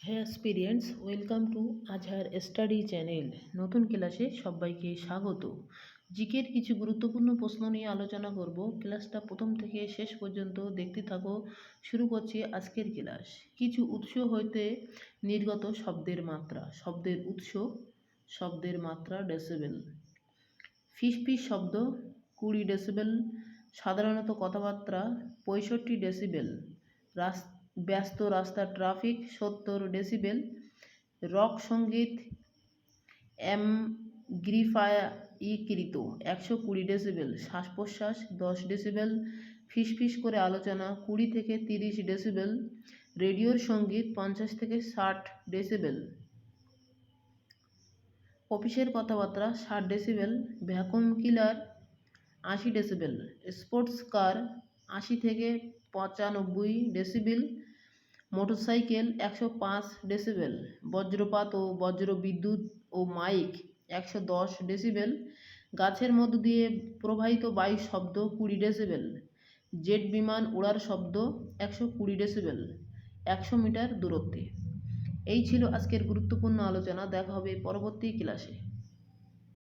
হ্যাঁ experience, welcome to Azhar study channel. নতুন ক্লাসে সবাইকে স্বাগত। জিকের কিছু গুরুত্বপূর্ণ প্রশ্ন নিয়ে আলোচনা করব। ক্লাসটা প্রথম থেকে শেষ পর্যন্ত দেখতে থাকো। শুরু করছি আজকের ক্লাস। কিছু উৎস হইতে নির্গত শব্দের মাত্রা। শব্দের উৎস, শব্দের মাত্রা ডেসিবেল ফিস ফিস শব্দ, কুড়ি ডেসিবেল সাধারণত কথাবার্তা, পঁয়ষট্টি ডেসিবেল রাস ব্যস্ত রাস্তা ট্রাফিক, সত্তর ডেসিবেল। রক সংগীত অ্যামগ্রিফাইকৃত একশো কুড়ি ডেসিবেল। শ্বাস প্রশ্বাস দশ ডেসিবেল। ফিসফিস করে আলোচনা, কুড়ি থেকে তিরিশ ডেসিবেল। রেডিওর সংগীত, পঞ্চাশ থেকে ষাট ডেসিবেল। অফিসের কথাবার্তা, ষাট ডেসিবেল। ভ্যাকুম কিলার, আশি ডেসিবেল। স্পোর্টস কার, আশি থেকে পঁচানব্বই ডেসিবেল, মোটরসাইকেল একশো পাঁচ ডেসিবেল, বজ্রপাত ও বজ্র বিদ্যুৎ ও মাইক একশো দশ ডেসিবেল, গাছের মধ্য দিয়ে প্রবাহিত বায়ু শব্দ কুড়ি ডেসিবেল, জেট বিমান ওড়ার শব্দ একশো কুড়ি ডেসিবেল, একশো মিটার দূরত্বে। এই ছিল আজকের গুরুত্বপূর্ণ আলোচনা। দেখা হবে পরবর্তী ক্লাসে।